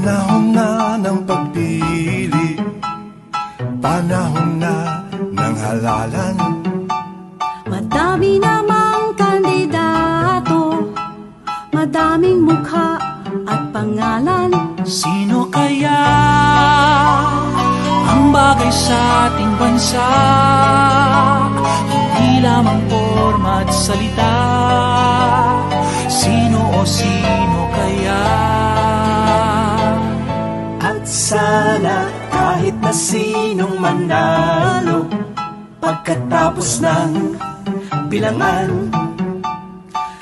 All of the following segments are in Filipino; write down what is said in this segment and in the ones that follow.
Panahon na ng pagpili. Panahon na ng halalan. Madami namang kandidato. Madaming mukha at pangalan. Sino kaya ang bagay sa ating bansa? Hindi lamang forma at salita. Sino o sino kaya? Kahit na sinong manalo Pagkatapos ng bilangan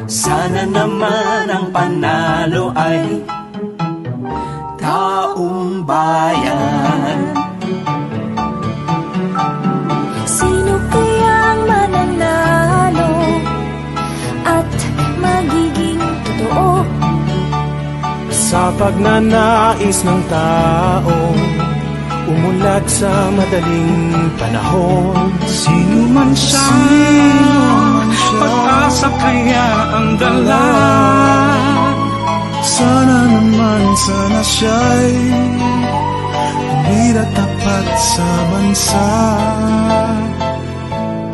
Sana naman ang panalo ay Taong bayan Sino kayang mananalo at magiging totoo? Sa pagnanais ng taong Umulat sa madaling panahon. Sino man siya, pag-asa kaya ang dala. Sana naman, sana siya'y Tumira tapat sa bansa.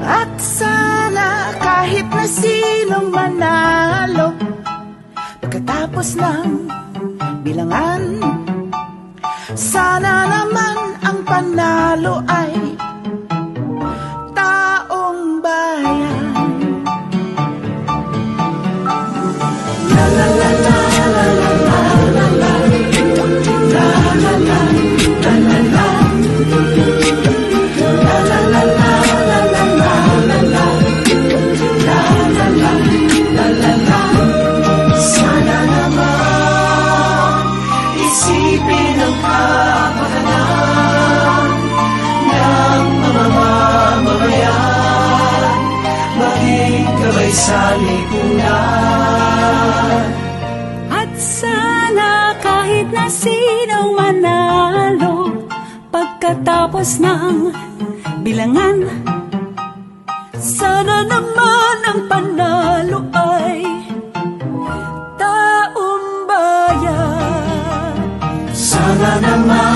At sana kahit na sinong manalo Pagkatapos ng bilangan Sana naman panalo ay lipunan. At sana kahit na sino manalo, pagkatapos ng bilangan, sana naman ang panalo ay taong bayan. Sana naman